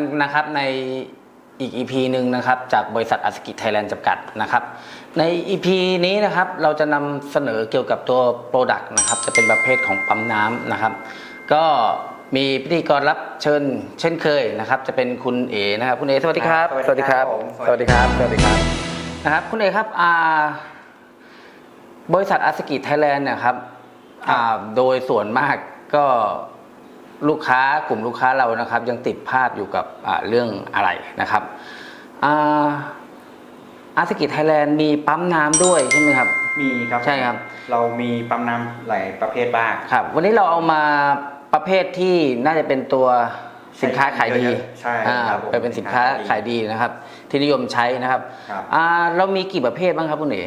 พบกันนะครับในอีก EP หนึ่งนะครับจากบริษัทอาสกิไทยแลนด์จำกัดนะครับใน EP นี้นะครับเราจะนำเสนอเกี่ยวกับตัว Product นะครับจะเป็นประเภทของปั๊มน้ำนะครับ ก็มีพิธีกรรับเชิญเช่นเคยนะครับ จะเป็นคุณเอนะครับคุณเอสวัสดีครับ สวัสดีครับผมสวัสดีครับ สวัสดีครับนะครับ คุณเอครับอ่าบริษัทอาสกิไทยแลนด์เนี่ยครับอ่าโดยส่วนมากก็ ลูกค้ากลุ่มลูกค้าเรานะครับ ยังติดภาพอยู่กับอ่าเรื่องอะไรนะครับอาสกิไทยแลนด์มีปั๊มน้ำด้วยใช่ไหมครับ มีครับใช่ครับ เรามีปั๊มน้ำหลายประเภทบ้างครับ วันนี้เราเอามาประเภทที่น่าจะเป็นตัวสินค้าขายดีใช่อ่าครับผมไปเป็นสินค้าขายดีนะครับ ที่นิยมใช้นะครับครับอ่าเรามีกี่ประเภทบ้างครับคุณเอ๋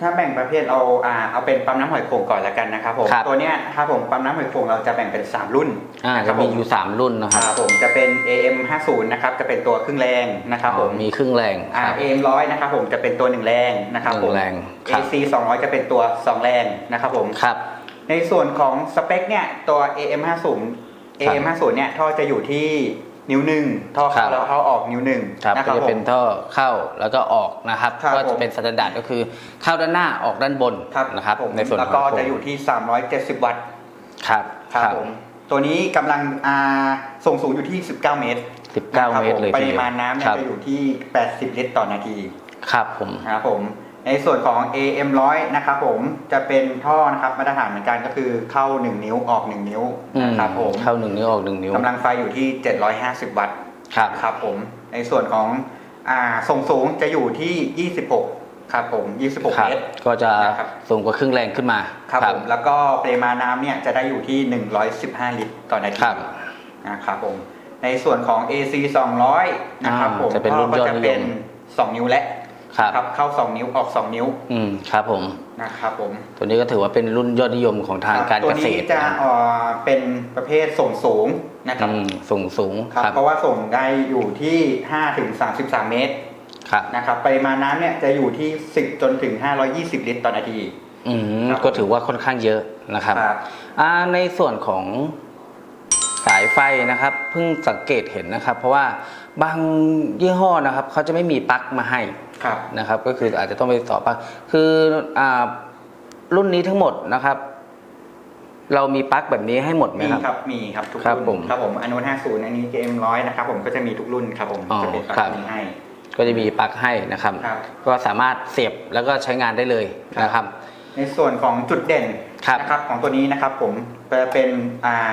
ถ้าแบ่งประเภทเราอ่าเอาเป็นปั๊มน้ำหอยโข่งก่อนแล้วกันนะครับผมครับ ตัวเนี้ยครับผมปั๊มน้ำหอยโข่งเราจะแบ่งเป็น 3 รุ่นอ่านะคจะรับผมีมอยู่ 3 รุ่นนะคครับรับผมจะเป็น AM 50นะครับจะเป็นตัวครึ่งแรงนะครับผมมีครึ่งแรงอ่า ครับ AM 100นะครับผมจะเป็นตัวหนึ่งแรงนะครับหผนึ่ม งแรงครับ AC 200 จะเป็นตัวสองแรงนะครับผม ครับ ในส่วนของสเปคเนี่ยตัว AM 50 AM 50เนี่ยท่อจะอยู่ที่ นิ้วหนึ่งท่อครัเข้าบแล้วท่อออกนิ้วหนึ่งครับนะคก็รับจะผเป็มนท่อเข้าแล้วก็ออกนะครับ ครับก็จะผมเป็นสแตนดาร์ดก็คือเข้าด้านหน้าออกด้านบนครับนะครับ ผมในส่วนแล้วของก็โครงจะอยู่ที่ 370 วัตต์ครับครับผมตัวนี้กำลังอ่าส่งสูงอยู่ที่ 19 เมตรสิบเก้านะครับเมตรเลยปทีริเดียวมาณน้ำเนี่คยรับจะอยู่ที่ 80 ลิตรต่อนาทีครับผมนะครับผม ในส่วนของ AM 100นะครับผมจะเป็นท่อนะครับมาตรฐานเหมือนกันก็คือเข้า 1 นิ้วออก 1 นิ้วอืมนะครับผมเข้าหนึ่งนิ้วออกหนึ่งนิ้วกำลังไฟอยู่ที่ 750 วัตต์ครับครับผมในส่วนของอ่าส่งสูงจะอยู่ที่ 26 ครับผม 26ครับเมตรก็จะนะครับสูงกว่าครึ่งแรงขึ้นมาครับผมแล้วก็ปริมาณน้ำเนี่ยจะได้อยู่ที่ 115 ลิตรต่อนาทีครับนะครับผมในส่วนของ AC 200นะครับผมอ่าจะเป็นรุ่นยอดนิยมก็จะเป็น2นิ้วและ ครับครับเข้า 2 นิ้วออก 2 นิ้วอืมครับผมนะครับผมตัวนี้ก็ถือว่าเป็นรุ่นยอดนิยมของทางการตัวเกษนี้ตรจะนะเอ่อเป็นประเภทส่งสูงนะครับอืมสูงสูงครับครับเพราะว่าส่งได้อยู่ที่5ถึง33 เมตรครับนะครับปริมาณน้ำเนี่ยจะอยู่ที่ 10 จนถึง 520 ลิตรต่อนาที อืมครับ ก็ถือว่าค่อนข้างเยอะนะครับครับอ่าในส่วนของสายไฟนะครับเพิ่งสังเกตเห็นนะครับ เพราะว่า บางยี่ห้อนะครับเขาจะไม่มีปลั๊กมาให้ครับ นะครับ ก็คืออาจจะต้องไปต่อปลั๊กคืออ่ารุ่นนี้ทั้งหมดนะครับ เรามีปลั๊กแบบนี้ให้หมดไหมมีครับ ครับ มีครับทุกครับรุ่นผมครับผมอนุ50 อันนี้เกมร้อยนะครับผมก็จะมีทุกรุ่นครับผมอ๋อจะเป็นครับนี้ให้ ก็จะมีปลั๊กให้นะครับ ครับ ก็สามารถเสียบแล้วก็ใช้งานได้เลยนะครับ ในส่วนของจุดเด่นครับนะครับของตัวนี้นะครับผมจะเป็นอ่า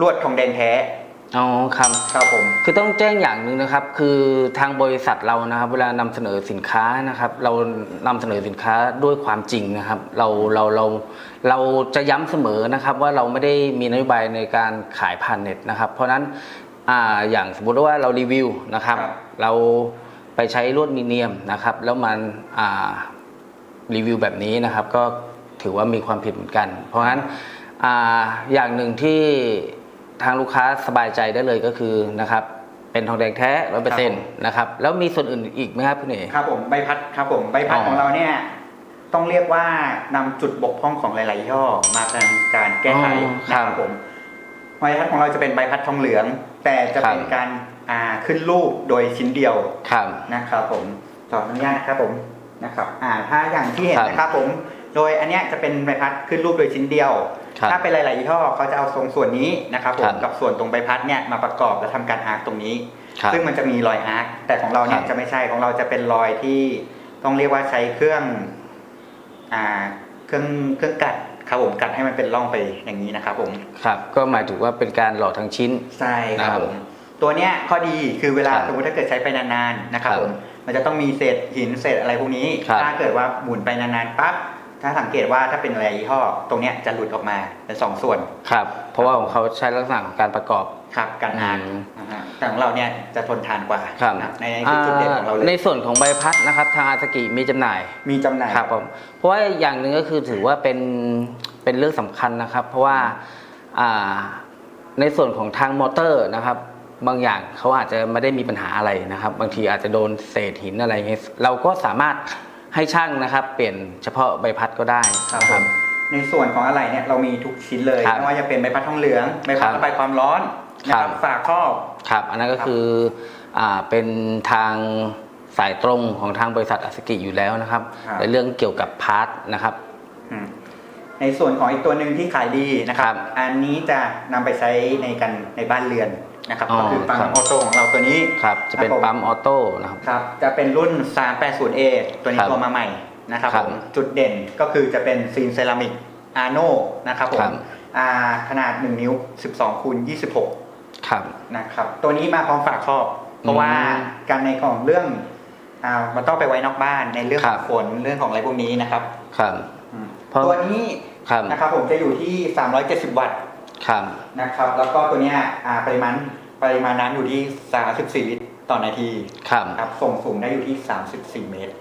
ลวดทองแดงแท้ อ๋อครับ ครับผม คือต้องแจ้งอย่างหนึ่งนะครับ คือทางบริษัทเรานะครับ เวลานำเสนอสินค้านะครับ เรานำเสนอสินค้าด้วยความจริงนะครับ เราเราเราเราจะย้ำเสมอนะครับ ว่าเราไม่ได้มีนโยบายในการขายผ่านเน็ตนะครับ เพราะฉะนั้นอ่าอย่างสมมุติว่าเรารีวิวนะครับครับ เราไปใช้ลวดมีเนียมนะครับ แล้วมันอ่ารีวิวแบบนี้นะครับ ก็ถือว่ามีความผิดเหมือนกัน เพราะฉะนั้นอ่าอย่างหนึ่งที่ ทางลูกค้าสบายใจได้เลยก็คือนะครับเป็นทองแดงแท้ร้อยเปอร์เซ็นต์นะครับแล้วมีส่วนอื่นอีกไหมครับพี่เน่ครับผมใบพัดครับผมใบพัดอ๋อของเราเนี่ยต้องเรียกว่านำจุดบกพร่องของหลาย ๆ ย่อมาทำการแก้ไขอ๋อคนะรับครับผมใบพัดของเราจะเป็นใบพัดทองเหลือง แต่จะเป็นครับการอ่าขึ้นรูปโดยชิ้นเดียวครับนะครับผมขออนุญาตนะครับผมนะครับอ่าถ้าอย่างที่เห็นครับนะครับผม โดยอันเนี้ยจะเป็นใบพัดขึ้นรูปโดยชิ้นเดียว ครับถ้าเป็นหลายๆยี่ห้อเขาจะเอาทรงส่วนนี้นะครับผครัมบกับส่วนตรงใบพัดเนี่ยมาประกอบและทำการอาร์คตรงนี้ ครับซึ่งมันจะมีรอยอาร์คแต่ของเราเนี่คยรับ จะไม่ใช่ของเราจะเป็นรอยที่ต้องเรียกว่าใช้เครื่องอ่าเครื่องเครื่องกัดครับผมกัดให้มันเป็นร่องไปอย่างนี้นะครับผม ครับ ก็หมายถึงว่าเป็นการหล่อทั้งชิ้น ใช่คครัรับบผมตัวเนี้ยข้อดีคือเวลาครับสมมติถ้าเกิดใช้ไปนานๆนะครับครับผมมันจะต้องมีเศษหินเศษอะไรพวกนี้ ครับถ้าเกิดว่าหมุนไปนานๆปั๊บ ถ้าสังเกตว่าถ้าเป็นอะไรยี่ห้อตรงเนี้ยจะหลุดออกมาเป็นสองส่วนครับ เพราะว่าของเขาใช้ลักษณะของการประกอบครับการอาร์คอืมนะฮะแต่ของเราเนี่ยจะทนทานกว่าครับนะในในจุดเด่นของเราเลในยส่วนของใบพัดนะครับ ทางอาสกิมีจำหน่ายมีจำหน่ายครับผมเพราะว่าอย่างหนึ่งก็คือถือว่าเป็นเป็นเรื่องสำคัญนะครับ เพราะว่าอ่าในส่วนของทางมอเตอร์นะครับบางอย่างเขาอาจจะไม่ได้มีปัญหาอะไรนะครับ บางทีอาจจะโดนเศษหินอะไรเงี้ยเราก็สามารถ ให้ช่างนะครับเปลี่ยนเฉพาะใบพัดก็ได้ครับนะผมในส่วนของอะไรเนี่ยเรามีทุกชิ้นเลยครับไม่ว่าจะเป็นใบพัดทองเหลืองใบพัดครับระบายความร้อนนะคครัรับ บฝาครอบ ครับอันนั้นก็ครับคืออ่าเป็นทางสายตรงของทางบริษัทอาสกิอยู่แล้วนะครับครับ ในเรื่องเกี่ยวกับพาร์ทนะครับ อืมในส่วนของอีกตัวหนึ่งที่ขายดีนะคครัรับบอันนี้จะนำไปใช้ในกันในบ้านเรือน นะครับอ๋อก็คือปั๊มครับ ออโต้ของเราตัวนี้ครับ จะเป็นครับผมปั๊มออโต้นะครับ ครับจะเป็นรุ่น 380A ตัวนี้ครับตัวมาใหม่นะครับครัผบมจุดเด่นก็คือจะเป็นซีนเซรามิกอาโนนะครับผครัมบ อ่าขนาด 1 นิ้ว 12คูณ26 ครับ นะครับตัวนี้มาพร้อมฝาครอบ เพราะว่าอืมการในของเรื่องอ่ามันต้องไปไว้นอกบ้านในเรื่องคขรัอบงฝนเรื่องของอะไรพวกนี้นะครับครับ อืมเพราะ ตัวนี้ครับ นะครับผมจะอยู่ที่ 370 วัตต์ ครับนะครับ แล้วก็ตัวเนี้ยอ่าปริมาณปริมาณน้ำอยู่ที่ 34 ลิตรต่อนาทีครับครับส่งสูงได้อยู่ที่ 34 เมตร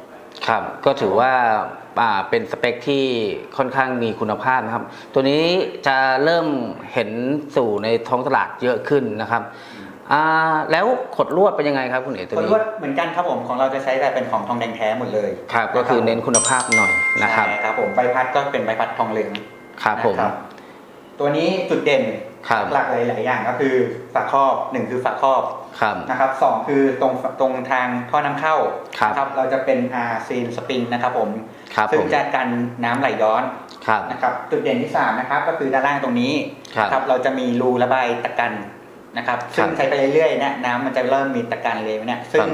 ครับ ก็ถือว่าอ่าเป็นสเปคที่ค่อนข้างมีคุณภาพนะครับ ตัวนี้จะเริ่มเห็นสู่ในท้องตลาดเยอะขึ้นนะครับอ่าแล้วขดลวดเป็นยังไงครับคุณเอ๋ตัวคนนี้ ลวดเหมือนกันครับผมของเราจะใช้แบบเป็นของทองแดงแท้หมดเลยครับ ก็คือเน้นคุณภาพหน่อยนะครับ ใช่ครับผมใบพัดก็เป็นใบพัดทองเหลือง ครับผม นะ ตัวนี้จุดเด่นครับหลักๆหลาย ๆ อย่างก็คือฝาครอบหนึ่งคือฝาครอบครับ นะครับสองคือตรงตรงทางท่อน้ำเข้าครับนะเราจะเป็นอาซีนสปรินนะครับผมครับซึ่ผงมจะกันน้ำไหลย้อนครับนะครับจุดเด่นที่3นะครับก็คือด้านล่างตรงนี้ครับนะครับ เราจะมีรูระบายตะกันนะครับซึ่งครับใช้ไปเรื่อย ๆ เนี่ยน้ำมันจะเริ่มมีตะกันเลยเนี่ยซึ่ง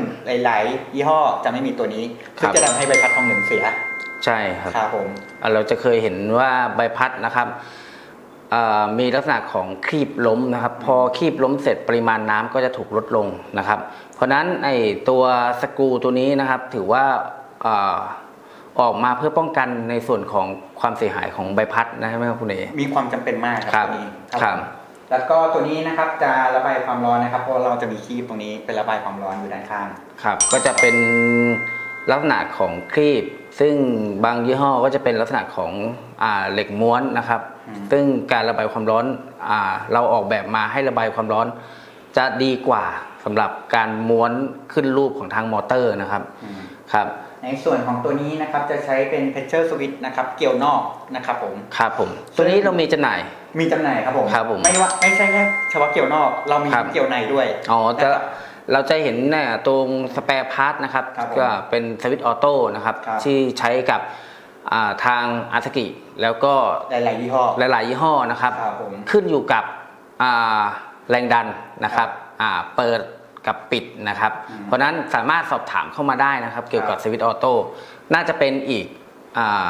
หลาย ๆ ยี่ห้อจะไม่มีตัวนี้ซึ่งครับจะทำให้ใบพัดทองเหลืองเสียใช่ครับครับผม อ่าเราจะเคยเห็นว่าใบพัดนะครับอ่า มีลักษณะของครีบล้มนะครับ พอครีบล้มเสร็จปริมาณน้ำก็จะถูกลดลงนะครับ เพราะฉะนั้นไอตัวสกรูตัวนี้นะครับ ถือว่าอาออกมาเพื่อป้องกันในส่วนของความเสียหายของใบพัดนะใช่ไหมครับคุณเอมีความจำเป็นมากคครัรับบตัวนี้ครับผมแล้วก็ตัวนี้นะครับจะระบายความร้อนนะครับ เพราะเราจะมีคีบตรงนี้เป็นระบายความร้อนอยู่ด้านข้างครับ ก็จะเป็นลักษณะของครีบ ซึ่งบางยี่ห้อก็จะเป็นลักษณะของอ่าเหล็กม้วนนะครับอืมซึ่งการระบายความร้อนอ่าเราออกแบบมาให้ระบายความร้อน จะดีกว่าสำหรับการม้วนขึ้นรูปของทางมอเตอร์นะครับอืมครับในส่วนของตัวนี้นะครับจะใช้เป็น pressure switch นะครับเกี่ยวนอกนะครับผมครับผม ตัวนี้เรามีจำหน่ายมีจำหน่ายครับผมครับผมไม่ว่าไม่ใช่แค่เฉพาะเกี่ยวนอก เรามีครับเกี่ยวในด้วยอ๋อจะนะครับ เราจะเห็นเนี่ยตรงสเปร์พาร์ทนะครับครับผมก็เป็นสวิตช์ออโต้นะครับครับ ที่ใช้กับอ่าทางอาสกิแล้วก็หลายๆยี่ห้อ หลาย ๆ ยี่ห้อนะครับ ครับผม ขึ้นอยู่กับอ่าแรงดันนะครับอ่าเปิดกับปิดนะครับ อืมเพราะฉะนั้นสามารถสอบถามเข้ามาได้นะครับ เกี่ยวกับครับ สวิตช์ออโต้น่าจะเป็นอีกอ่า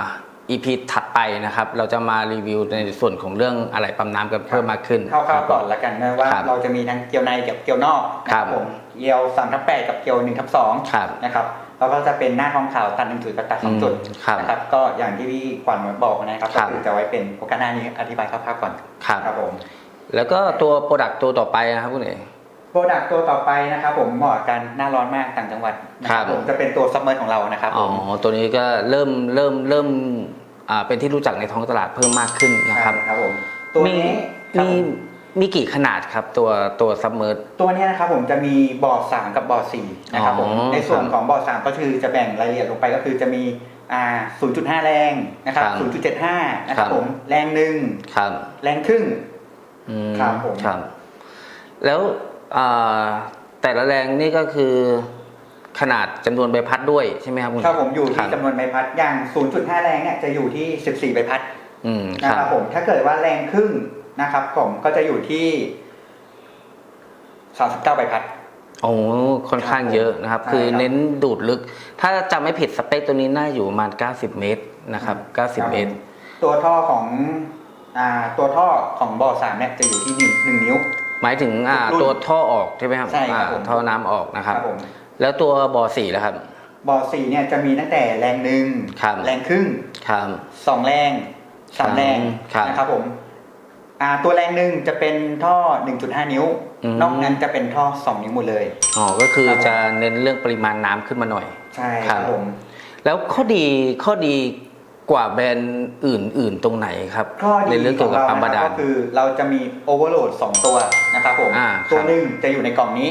EP ถัดไปนะครับ เราจะมารีวิวในส่วนของเรื่องอะไรปั๊มน้ำกันเพิ่มมากขึ้นคร่าวๆก่อนละกันนะว่าครับเราจะมีทั้งเกี่ยวในกับเกี่ยวนอกนะครับผมเกี่ยว3ทับ8กับเกี่ยว1ทับ2ครับนะครับแล้วก็จะเป็นหน้าทองขาวตัดหนึ่งจุดกับตัดสองจุดอืมครับนะครับก็อย่างที่พี่ขวัญบอกนะครับครัก็บคือจะไว้เป็นโอกาสหน้านี้อธิบายคร่าวๆก่อนครับครับผม แล้วก็ตัวโปรดักต์ตัวต่อไปนะครับคุณเอ๋ โปรดักต์ตัวต่อไปนะครับผมเหมาะกับการหน้าร้อนมากต่างจังหวัดนะคครัรับบผมจะเป็นตัวซับเมอร์ของเรานะครับอ๋ผอมตัวนี้ก็เริ่มเริ่มเริ่มอ่าเป็นที่รู้จักในท้องตลาดเพิ่มมากขึ้นนะครับใช่ครับผมตัวมีนี้ครับมีผมมีกี่ขนาดครับตัวตัวซับเมอร์ตัวเนี้ยนะครับผมจะมีบอร์ดสามกับบอร์ดสี่นะครับผมอ๋อในส่วนครับของบอร์ดสามก็คือจะแบ่งรายละเอียดลงไปก็คือจะมีอ่า0.5 แรงนะครับครับ0.75นะคครัรับบผมแรงหนึ่งครับแรงครึ่งอืมครับผมครับแล้วอ่า แต่ละแรงนี่ก็คือขนาดจำนวนใบพัดด้วยใช่ไหมครับคุณครับผมอยู่ครัที่บจำนวนใบพัดอย่าง 0.5 แรงเนี่ยจะอยู่ที่ 14 ใบพัดอืมคนะรับครับผมถ้าเกิดว่าแรงครึ่งนะครับผมก็จะอยู่ที่ 39 ใบพัดโอ้ค่อนข้างเยอะนะครับใช่คือครับเน้นดูดลึก ถ้าจำไม่ผิดสเปคตัวนี้น่าอยู่ประมาณ 90 เมตรนะครับ 90 เมตร ตัวท่อของอ่าตัวท่อของบอร์ดสามเนี่ยจะอยู่ที่หนึ่งหนึ่งนิ้ว หมายถึงอ่ารุ่นตัวท่อออกใช่ไหมครับใช่ครับอ่าผม ท่อน้ำออกนะครับ ผมแล้วตัวบอสี่แล้วครับ บอร์ดสี่เนี่ยจะมีตั้งแต่แรงหนึ่งครับ แรงครึ่งครับ สองแรงสามแรงครับนะครับผมอ่าตัวแรงหนึ่งจะเป็นท่อ 1.5 นิ้ว อืม นอกนั้นจะเป็นท่อ 2 นิ้วหมดเลย อ๋อก็คือครับผมจะเน้นเรื่องปริมาณน้ำขึ้นมาหน่อย ใช่คครัรับ บผม แล้วข้อดีข้อดี กว่าแบรนด์อื่น ๆ ตรงไหนครับข้อในดีเรื่องขเกี่อยงวกับเราปั๊มบานะคดารับล ก็คือเราจะมีโอเวอร์โหลด2ตัวนะครับผมอ่าตัวครับหนึ่งจะอยู่ในกล่องนี้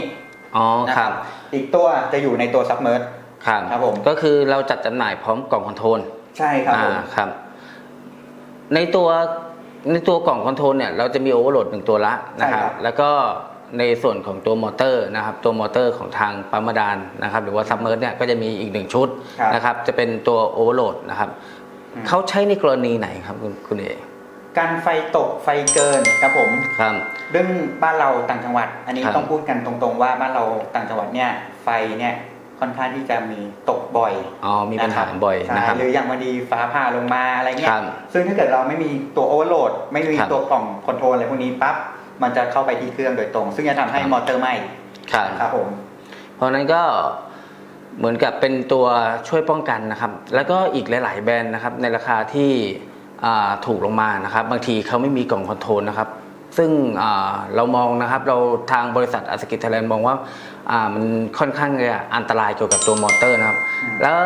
อ๋อนะคครัรับบอีกตัวจะอยู่ในตัวซับเมอร์ ครับครับผม ก็คือเราจัดจำหน่ายพร้อมกล่องคอนโทรลใช่ครับอ่าผม ครับ ในตัวในตัวกล่องคอนโทรลเนี่ยเราจะมีโอเวอร์โหลดหนึ่งตัวละนะครับ แล้วก็ในส่วนของตัวมอเตอร์นะครับ ตัวมอเตอร์ของทางปั๊มบาดาลนะครับ หรือว่าซับเมอร์เนี่ยก็จะมีอีกหนึ่งชุด ครับ นะครับจะเป็นตัวโอเวอร์โหลดนะครับอืม เขาใช้ในกรณีไหนครับคุณคุณเอการไฟตกไฟเกินครับผมครับ เรื่องบ้านเราต่างจังหวัด อันนี้ครับ ต้องพูดกันตรงๆว่าบ้านเราต่างจังหวัดเนี่ยไฟเนี่ยค่อนข้างที่จะมีตกบ่อยอ๋อมีปัญหาะครับบ่อยนะครับ ใช่หรืออย่างวันดีฟ้าผ่าลงมาอะไรเงี้คยรับซึ่งถ้าเกิดเราไม่มีตัวโอเวอร์โหลดไม่มีครับตัวกล่องคอนโทรลอะไรพวกนี้ปั๊บมันจะเข้าไปที่เครื่องโดยตรง ซึ่งจะทำให้ครับ มอเตอร์ไหม้ครับ ครับผม เพราะฉะนั้นก็ เหมือนกับเป็นตัวช่วยป้องกันนะครับ แล้วก็อีกหลาย ๆ แบรนด์นะครับในราคาที่อ่าถูกลงมานะครับ บางทีเขาไม่มีกล่องคอนโทรลนะครับ ซึ่งอ่าเรามองนะครับเราทางบริษัทอาสกิไทยแลนด์มองว่าอ่ามันค่อนข้างจะอันตรายเกี่ยวกับตัวมอเตอร์นะครับอืมแล้ว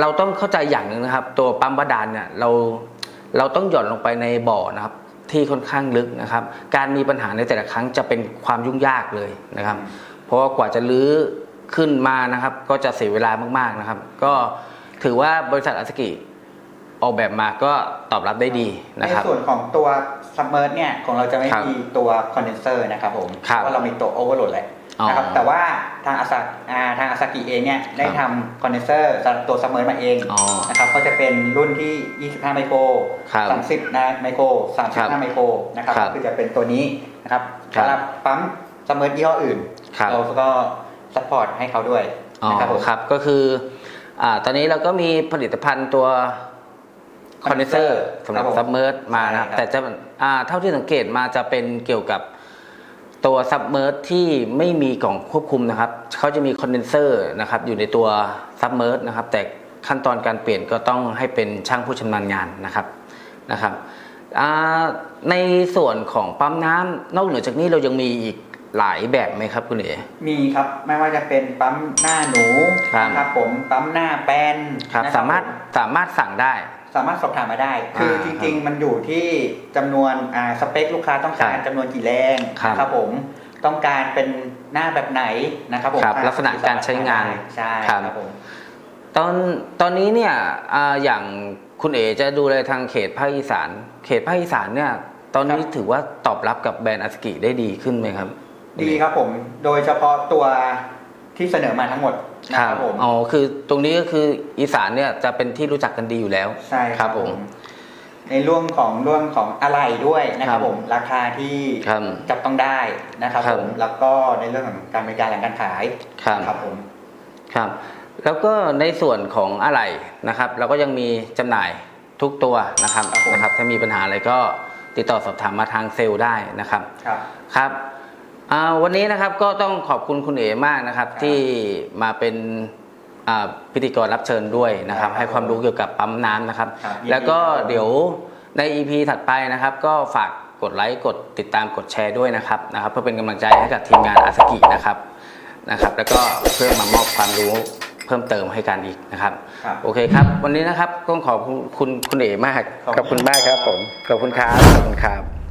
เราต้องเข้าใจอย่างหนึ่งนะครับ ตัวปั๊มบาดาลเนี่ยเราเราต้องหย่อนลงไปในบ่อนะครับที่ค่อนข้างลึกนะครับ การมีปัญหาในแต่ละครั้งจะเป็นความยุ่งยากเลยนะครับ เพราะว่ากว่าจะลื้อ ขึ้นมานะครับ ก็จะเสียเวลามากๆนะครับ ก็ถือว่าบริษัทอาสกิออกแบบมาก็ตอบรับได้ดีนะครับในส่วนของตัวซัมเมอร์เนี่ย ของเราจะไม่ครับมีตัวคอนเดนเซอร์นะครับผมครับเพราะเรามีตัวโอเวอร์โหลดแหละอ๋อนะครับแต่ว่าทางอาซาอ่าทางอาซากิเองเนี่ย ได้ครัทำบคอนเดนเซอร์สำหรับตัวซัมเมอร์มาเองอ๋อนะครับก็จะเป็นรุ่นที่ 25 ไมโคร ครับ30 นะไมโคร ครับ35 ไมโครนะครับครับก็คือจะเป็นตัวนี้นะครับครับสำหรับปั๊มซัมเมอร์ยี่ห้ออื่น ครับ เราก็ ซัพพอร์ตให้เขาด้วยอ๋อนะครับผม ครับก็คืออ่าตอนนี้เราก็มีผลิตภัณฑ์ตัวคอนเดนเซอ condenser ร์สำหรับครับผมซับเมอร์มานะครับใช่ครับ แต่จะอ่าเท่าที่สังเกตมาจะเป็นเกี่ยวกับตัวซับเมอร์ที่ไม่มีกล่องควบคุมนะครับเขาจะมีคอนเดนเซอร์นะครับอยู่ในตัวซับเมอร์นะครับแต่ขั้นตอนการเปลี่ยนก็ต้องให้เป็นช่างผู้ชำนาญงานนะครับนะครับอ่าในส่วนของปั๊มน้ำนอกเหนือจากนี้เรายังมีอีก หลายแบบไหมครับคุณเอ๋มีครับไม่ว่าจะเป็นปั๊มหน้าหนูครับนะครับผมปั๊มหน้าแป้นครับนะสามารถสามารถสั่งได้ สามารถสอบถามมาได้ คืออ่าจริง ๆ มันอยู่ที่จำนวนอ่าสเปคลูกค้าต้องการครับจำนวนกี่แรงครับนะครับผมต้องการเป็นหน้าแบบไหนนะครับผมครับอ่ลักษณะการใช้งานใช่ครับครับผมตอนตอนนี้เนี่ยอาอย่างคุณเอ๋จะดูแลทางเขตภาคอีสาน เขตภาคอีสานเนี่ยตอนนี้ถือว่าตอบรับกับแบรนด์อาสกิได้ดีขึ้นไหมครับ ดีครับผม โดยเฉพาะตัวที่เสนอมาทั้งหมดนะครับผมอ๋อคือตรงนี้ก็คืออีสานเนี่ยจะเป็นที่รู้จักกันดีอยู่แล้ว ใช่ครับผม ในเรื่องของเรื่องของอะไรด้วยนะคครัรับบผม ราคาที่ครับจับต้องได้นะครับครับผม แล้วก็ในเรื่องของการบริการหลังการขายครับครับผม ครับ แล้วก็ในส่วนของอะไหล่นะครับ เราก็ยังมีจำหน่ายทุกตัวนะครับครับผมนะครับ ถ้ามีปัญหาอะไรก็ติดต่อสอบถามมาทางเซลล์ได้นะครับ ครับครับอ่า วันนี้นะครับก็ต้องขอบคุณคุณเอ๋มากนะครับครับที่มาเป็นอ่าพิธีกรรับเชิญด้วยนะครับครับ ให้ความรู้เกี่ยวกับปั๊มน้ำนะครับครับยินดีแล้วก็ครับเดี๋ยวใน EP ถัดไปนะครับ ก็ฝากกดไลค์กดติดตามกดแชร์ด้วยนะครับนะครับ เพื่อเป็นกำลังใจให้กับทีมงานอาสกินะครับนะครับ แล้วก็เพื่อมามอบความรู้เพิ่มเติมให้กันอีกนะครับครับโอเคครับ วันนี้นะครับต้องขอบคุณคุณคุณเอ๋มากขอบคุณขอบคุณมากครับผมขอบคุณครับขอบคุณครับ